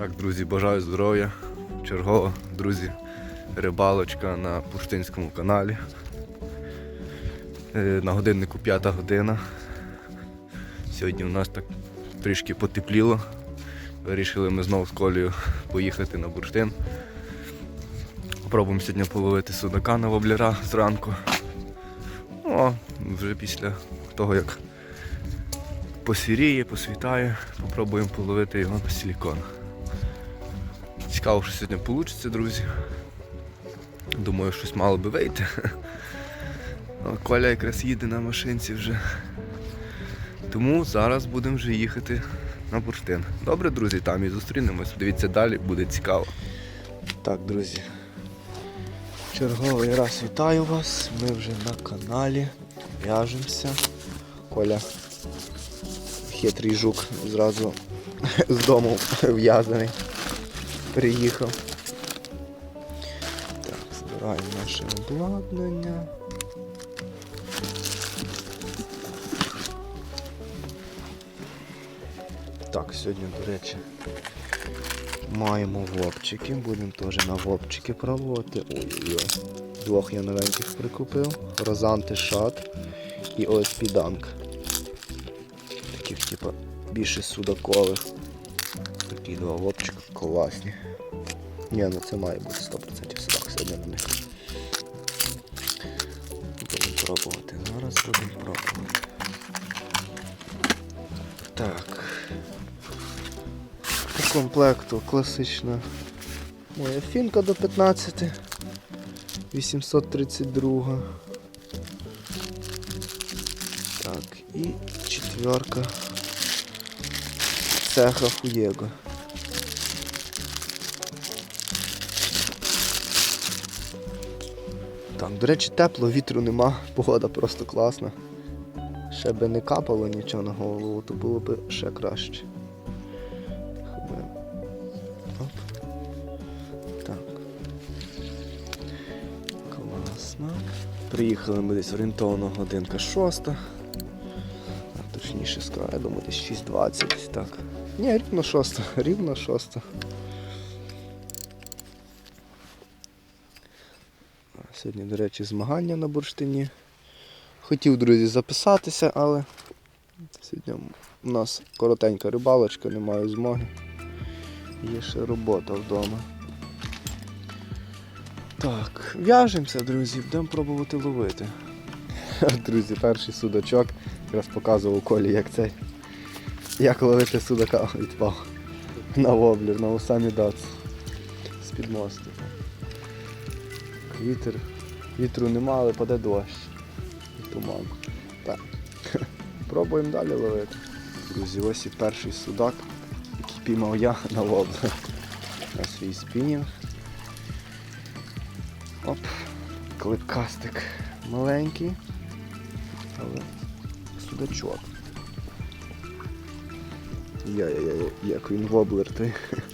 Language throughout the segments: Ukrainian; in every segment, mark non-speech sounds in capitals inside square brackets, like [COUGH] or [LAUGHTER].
Так, друзі, бажаю здоров'я. Чергова, друзі, рибалочка на Пуштинському каналі. Е, На годиннику п'ята година. Сьогодні у нас так трішки потепліло. Вирішили ми знову з колею поїхати на бурштин. Пробуємо сьогодні половити судака на воблера зранку. Ну, вже після того, як посвіріє, посвітає, попробуємо половити його на силікон. Цікаво, що сьогодні вийде, друзі. Думаю, щось мало би вийти. Коля якраз їде на машинці вже. Тому зараз будемо вже їхати на бурштин. Добре, друзі, там і зустрінемось. Дивіться далі, буде цікаво. Так, друзі. Черговий раз вітаю вас. Ми вже на каналі. В'яжемося. Коля хитрий жук зразу [LAUGHS] з дому в'язаний. Приїхав. Так, збираємо наше обладнання. Так, сьогодні, до речі, маємо вопчики. Будемо теж на вопчики пробувати. Ой-ой-ой. Двох я новеньких прикупив. Розанти шат і OSP Dunk. Таких, типа, більше судакових. Такі два вопчика класні. Ні, ну це має бути 100% судак сьогодні на них. Будемо пробувати. Зараз будемо пробувати. Так. По комплекту класична моя фінка до 15. 832. Так, і четверка цеха Фуєго. До речі, тепло, вітру нема, погода просто класна. Ще би не капало нічого на голову, то було б ще краще. Оп. Так. Класно. Приїхали ми десь орієнтовно годинка шоста. Точніше скажу, я думаю, десь 6.20, так. Ні, рівно шоста, рівно шоста. Сьогодні, до речі, змагання на бурштині. Хотів, друзі, записатися, але сьогодні у нас коротенька рибалочка, не маю змоги. Є ще робота вдома. Так, в'яжемося, друзі, будемо пробувати ловити. [LAUGHS] Друзі, перший судачок. Якраз показував Колі, як цей. Як ловити судака відпав. На воблер, на усамі дац. З-під мосту. Вітер. Вітру нема, але паде дощ. І туман. Так. [LAUGHS] Пробуємо далі ловити. Друзі, ось і перший судак, який піймав я на воблер. На свій спінінг. Оп, клипкастик маленький, але судачок. Я-я-я, як він воблер той. [LAUGHS]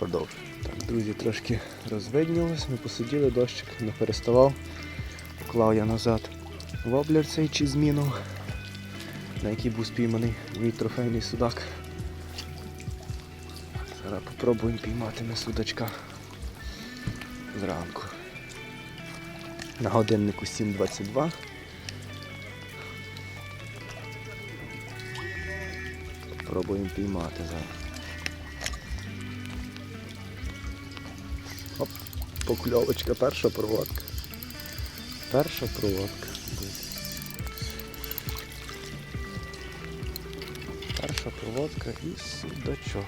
Продовжуємо. Так, друзі, трошки розвиднілось, ми посиділи, дощик не переставав. Поклав я назад воблер цей чи зміну, на який був спійманий мій трофейний судак. Зараз попробуємо піймати ми судачка зранку. На годиннику 7.22. Пробуємо піймати зараз. Покльовочка, перша проводка. Перша проводка. Перша проводка і судачок.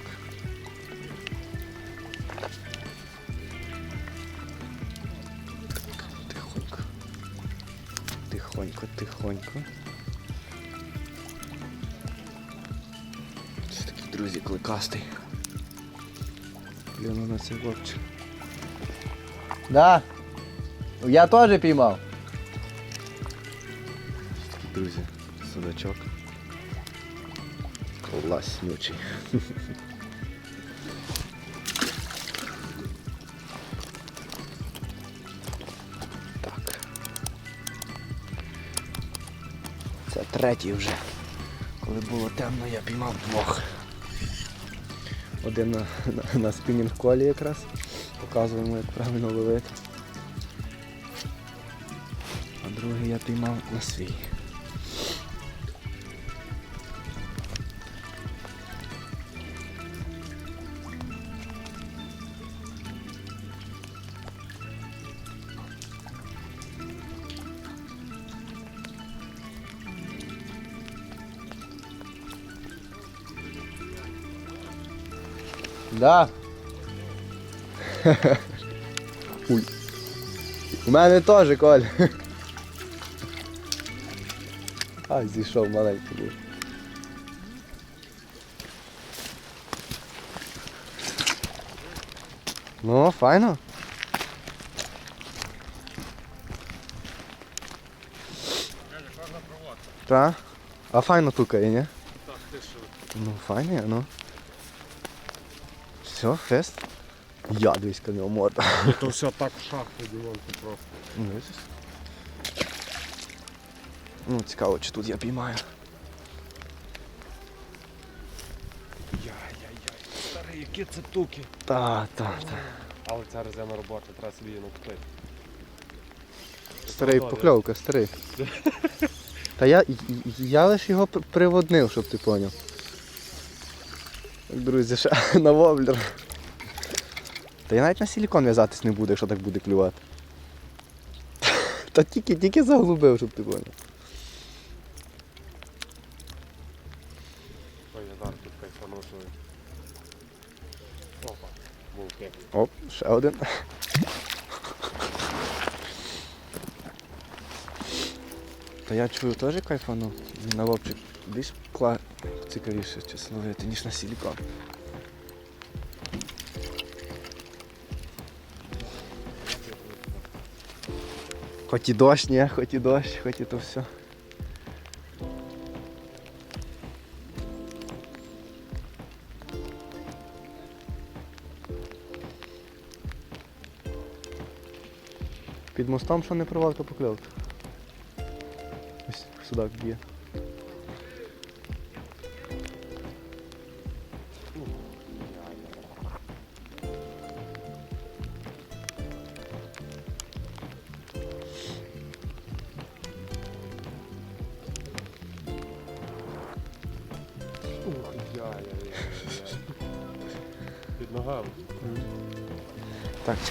Тихонько. Тихонько, тихонько. Це такий, друзі, кликастий. Гляну на цей хлопчик. Да. Я теж піймав. Друзі, судачок. Класнючий. [LAUGHS] Так. Це третій вже. Коли було темно, я піймав двох. Один на, на, на спінінг колі якраз. Показуємо, як правильно ловити. А другий я піймав на свій. Да. Ой. У мене теж, Коль. А, зійшов маленький був. Ну, файно. Так. А файно тукає, ні? Так, ти що? Ну, файно, ну. Все, фест. Я дивись, нього морда. То все так в шахту, Дімон, просто. Ну. Ну, цікаво, чи тут я піймаю. Яй-яй-яй, старий, які це туки. Та, та, та. Але ця резина робота, треба собі її накупити. Старий покльовка, старий. Та я, я лише його приводнив, щоб ти поняв. Друзі, ще [LAUGHS] на воблер. Та я навіть на силікон в'язатись не буду, якщо так буде клювати. Та тільки, тільки заглубив, щоб ти поняв. Оп, ще один. Та я чую теж кайфану. На лобчик більш цікавіше чесно ловити, ніж на силікон. Хоч і дощ, ні, хоч і дощ, хоч і то все. Під мостом що не провалка покльовка. Ось судак б'є.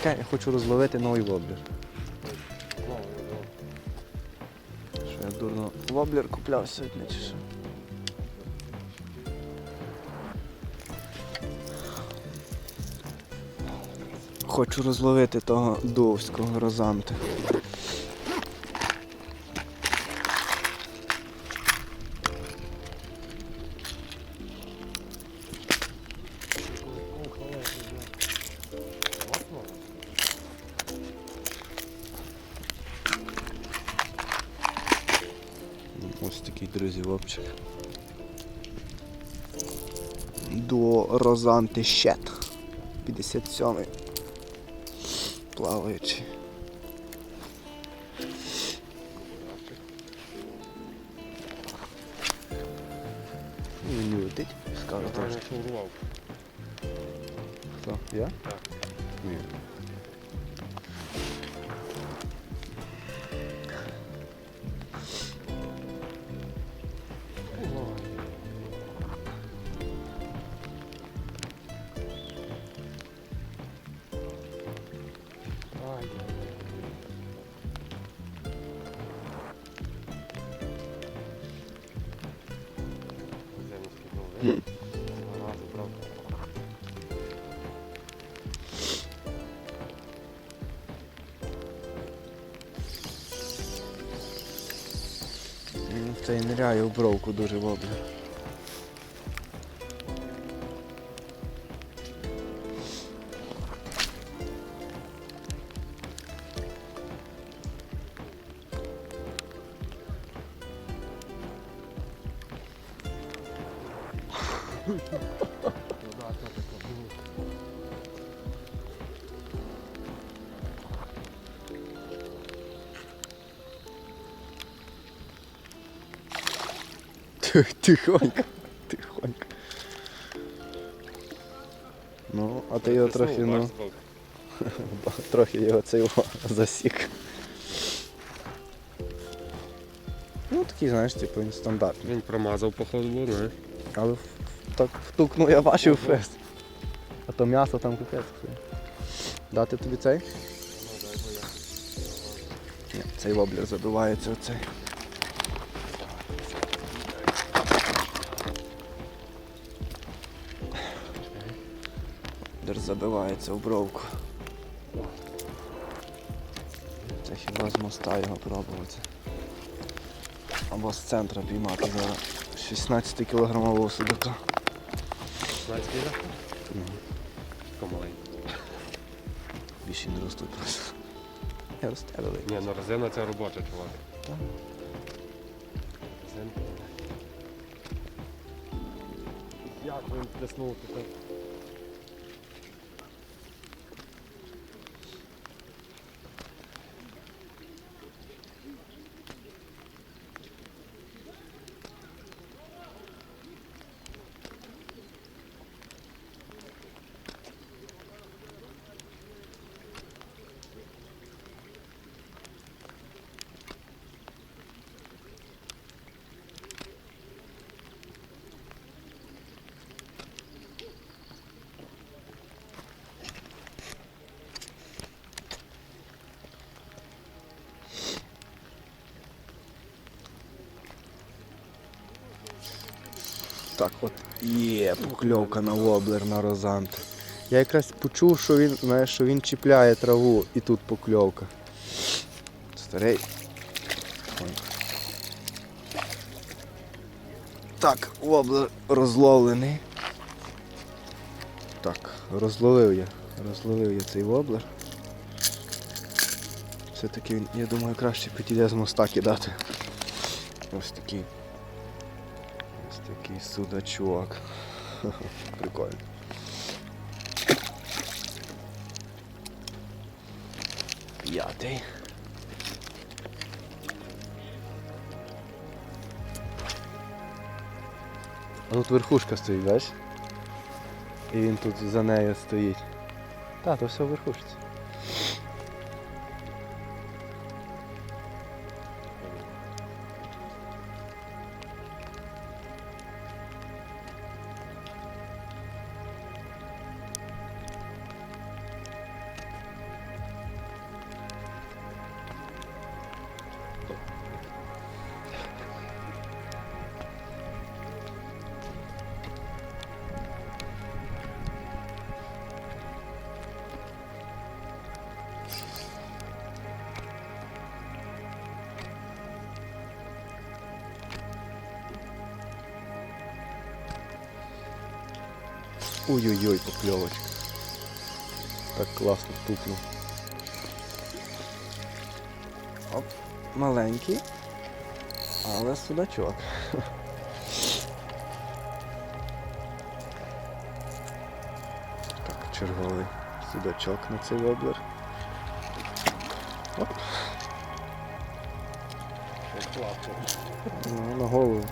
Так, чекай, я хочу розловити новий воблер. Що я дурно воблер купляв сьогодні чи що? Хочу розловити того довського розанти. Розанти Щет. 57-й. Плаваючий. Він летить, скажу трошки. Хто? Я? Так. Ні. Правда. Він в бровку дуже воблер. Тихонько, тихонько. Ну, а ти його трохи, ну, [LAUGHS] трохи його цей [LAUGHS] засік. Ну, такий, знаєш, типу, він стандартний. Він промазав походу, знаєш. Але так втукнув, я бачив фест. А то м'ясо там капець. Дати тобі цей? Ну. Ні, цей воблер забивається оцей. Дер забивається в бровку. Це хіба з моста його пробувати. Або з центра піймати зараз 16 кілограмового судака. Знаєш, скільки? Така маленька. Більше не ростуть просто. Я росте великий. Ні, ну резина це робоча, чувак. Так. Резинка. Як він плеснув тут? Так от є покльовка на воблер на розант. Я якраз почув, що він, знаєш, що він чіпляє траву і тут покльовка. Старий. Так, воблер розловлений. Так, розловив я. Розловив я цей воблер. Все-таки він, я думаю, краще підійде з моста кидати. Ось такий. Такий судачок. [LAUGHS] Прикольно. П'ятий. А тут верхушка стоїть, бачиш? І він тут за нею стоїть. Так, то все в верхушці. Ой-ой-ой, покльовочка. Так класно тупнув. Оп, маленький, але судачок. Так, черговий судачок на цей воблер. Оп, ну, на голову.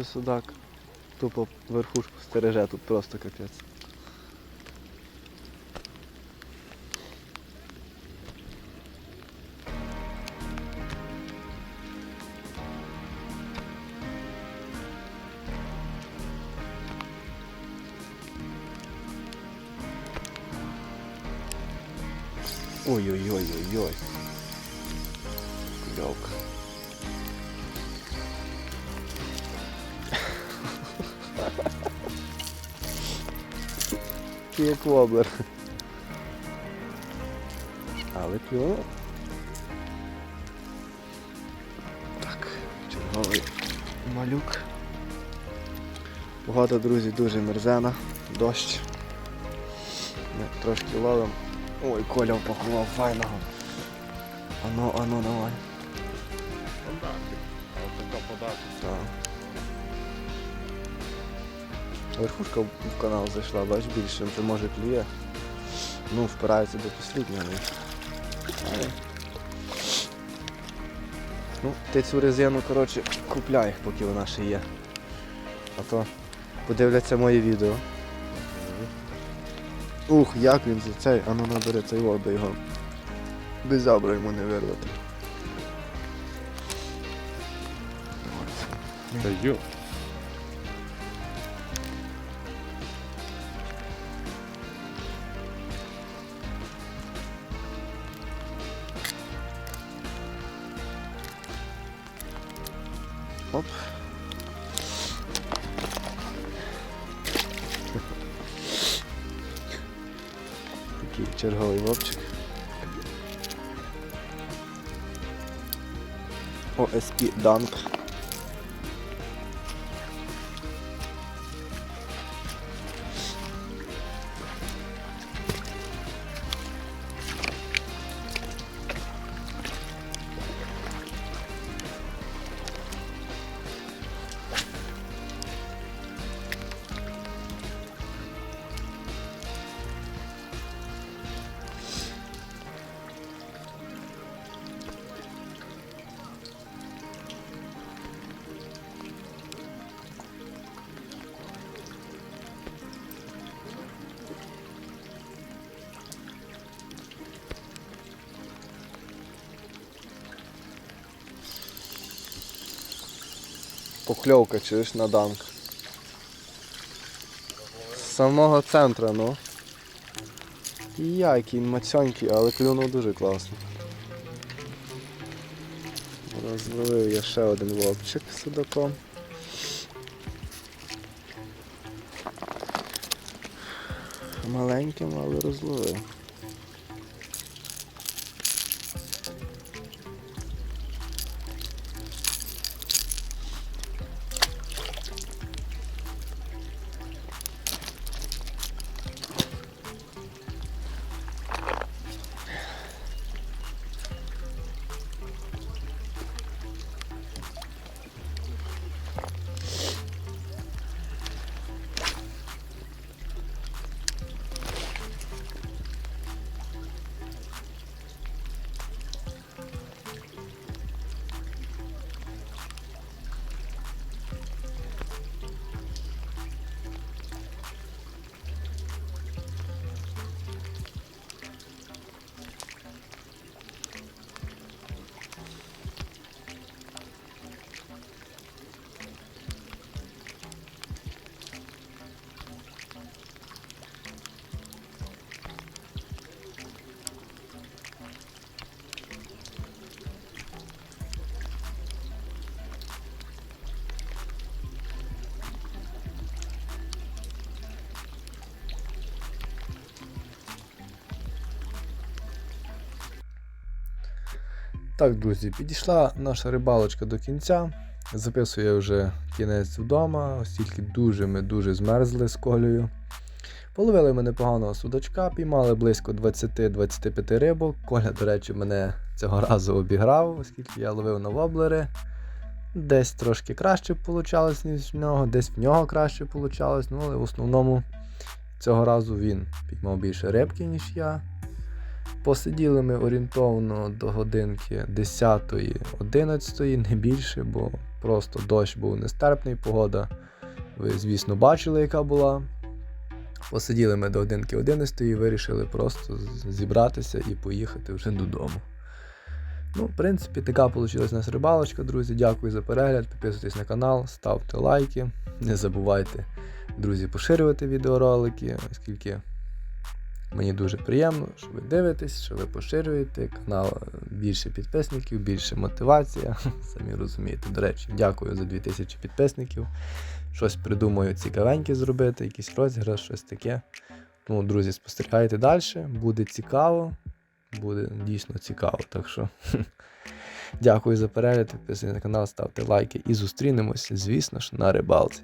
Що судак тупо верхушку стереже, тут просто капець. Ой-ой-ой-ой-ой. великий, як воблер. Але клюнуло. Так, черговий малюк. Погода, друзі, дуже мерзена, дощ. Ми трошки ловимо. Ой, коля упакував файного. Ану, ану, давай. Подати. А така подати. Так. Верхушка в канал зайшла, бач більше, вже може клює. Ну, впирається до посліднього. Ну, ти цю резину, коротше, купляй, поки вона ще є. А то подивляться моє відео. Ух, як він за цей, а ну набери цей би його. Без забра йому не вирвати. Та йо. Dank. Покльовка чуєш на данк. З самого центра, ну. Я, який мацьонький, але клюнув дуже класно. Розловив я ще один вовчик з судаком. Маленьким, але розловив. Так, друзі, підійшла наша рибалочка до кінця. Записую я вже кінець вдома, оскільки дуже ми дуже змерзли з колею. Половили ми непоганого судачка, піймали близько 20-25 рибок. Коля, до речі, мене цього разу обіграв, оскільки я ловив на воблери. Десь трошки краще вийшло, ніж в нього, десь в нього краще вийшло, ну, але в основному цього разу він піймав більше рибки, ніж я. Посиділи ми орієнтовно до годинки 10-11, не більше, бо просто дощ був нестерпний, погода. Ви, звісно, бачили, яка була. Посиділи ми до годинки 11 і вирішили просто зібратися і поїхати вже додому. Ну, в принципі, така вийшла у нас рибалочка, друзі. Дякую за перегляд. Підписуйтесь на канал, ставте лайки. Не забувайте, друзі, поширювати відеоролики, оскільки Мені дуже приємно, що ви дивитесь, що ви поширюєте канал більше підписників, більше мотивація. [LAUGHS] Самі розумієте. До речі, дякую за 2000 підписників. Щось придумаю цікавеньке зробити, якийсь розіграш, щось таке. Тому, друзі, спостерігайте далі. Буде цікаво. Буде дійсно цікаво. Так що [LAUGHS] Дякую за перегляд, підписуйтесь на канал, ставте лайки і зустрінемось, звісно ж, на рибалці.